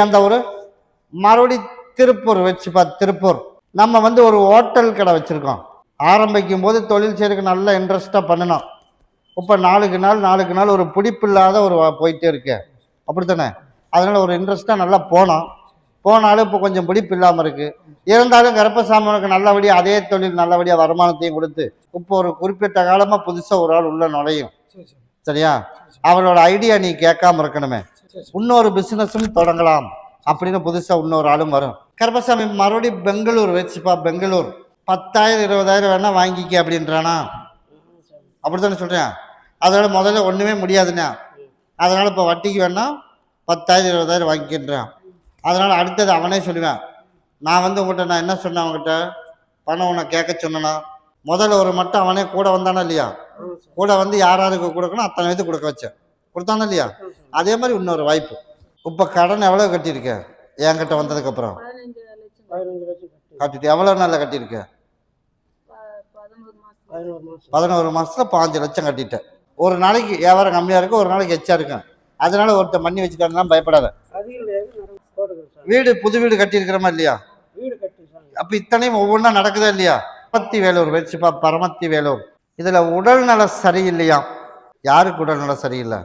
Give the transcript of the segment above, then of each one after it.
அந்த ஒரு மறுபடி திருப்பூர் பார்த்து திருப்பூர். நம்ம வந்து ஒரு ஹோட்டல் கடை வச்சுருக்கோம். ஆரம்பிக்கும் போது தொழில் செய்யறதுக்கு நல்ல இன்ட்ரெஸ்ட்டாக பண்ணணும் இப்போ நாளுக்கு நாள் நாளுக்கு நாள் ஒரு பிடிப்பு இல்லாத ஒரு வா- போயிட்டே இருக்கு. அப்படித்தானே? அதனால் ஒரு இன்ட்ரெஸ்ட்டாக நல்லா போனோம். போனாலும் இப்போ கொஞ்சம் பிடிப்பு இல்லாமல் இருக்குது இருந்தாலும் கருப்பசாமிக்கு நல்லபடியாக அதே தொழில் நல்லபடியாக வருமானத்தையும் கொடுத்து இப்போ ஒரு குறிப்பிட்ட காலமாக புதுசாக ஒரு ஆள் உள்ளே நுழையும். சரியா? அவளோட ஐடியா நீ கேட்காம இருக்கணுமே. இன்னொரு பிசினஸும் தொடங்கலாம். அப்படின்னு புதுசா இன்னொரு ஆளும் வரும். கருப்பசாமி மறுபடியும் பெங்களூர் வச்சுப்பா பெங்களூர். பத்தாயிரம் இருபதாயிரம் வேணா வாங்கிக்க அப்படின்றானா? அப்படித்தானே சொல்றேன். அதோட முதல்ல ஒண்ணுமே முடியாதுண்ணா. அதனால இப்போ வட்டிக்கு வேணா பத்தாயிரம் இருபதாயிரம் வாங்கிக்கின்றான் அதனால அடுத்தது அவனே சொல்லுவேன். நான் வந்து உங்கள்கிட்ட நான் என்ன சொன்னேன் அவங்ககிட்ட பணம் உன்னை கேட்க சொன்னேனா? முதல்ல ஒரு மட்டும் அவனே கூட வந்தானா இல்லையா? கூட வந்து யார் யாருக்கு கொடுக்கணும் அத்தனை இது கொடுக்க வச்சேன். கொடுத்தானே இல்லையா? அதே மாதிரி இன்னொரு வாய்ப்பு. இப்போ கடன் எவ்வளோ கட்டியிருக்கேன் என்கிட்ட வந்ததுக்கப்புறம். கட்டிட்டு எவ்வளோ நாளில் கட்டியிருக்கேன் பதினோரு மாதத்தில் பாஞ்சு லட்சம் கட்டிட்டேன். ஒரு நாளைக்கு வியாபாரம் கம்மியாக இருக்கும் ஒரு நாளைக்கு எச்சா இருக்கும். அதனால ஒருத்தன் பண்ணி வச்சுட்டாங்கன்னா பயப்படாத. வீடு புது வீடு கட்டியிருக்கிறோமா இல்லையா? வீடு அப்போ இத்தனையும் ஒவ்வொன்றா நடக்குதா இல்லையா? பத்தி வேலூர் வச்சுப்பா பரமத்தி வேலூர் இதில் உடல்நல சரியில்லையா? யாருக்கு உடல்நல சரியில்லை?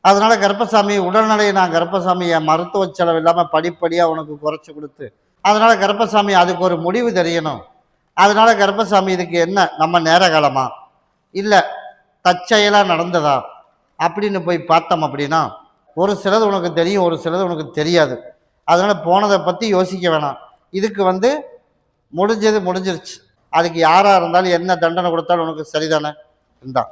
அதனால் கர்ப்பசாமி உடல்நிலையை நான் கர்ப்பசாமியை மருத்துவ செலவு இல்லாமல் படிப்படியாக உனக்கு குறைச்சி கொடுத்து அதனால் கர்ப்பசாமி அதுக்கு ஒரு முடிவு தெரியணும். அதனால் கர்ப்பசாமி இதுக்கு என்ன? நம்ம நேர காலமா இல்லை தற்செயலாக நடந்ததா? அப்படின்னு போய் பார்த்தோம் அப்படின்னா ஒரு சிலது உனக்கு தெரியும் ஒரு சிலது உனக்கு தெரியாது. அதனால் போனதை பற்றி யோசிக்க வேணாம். இதுக்கு வந்து முடிஞ்சது முடிஞ்சிருச்சு. அதுக்கு யாராக இருந்தாலும் என்ன தண்டனை கொடுத்தாலும் உனக்கு சரிதானே? இருந்தான்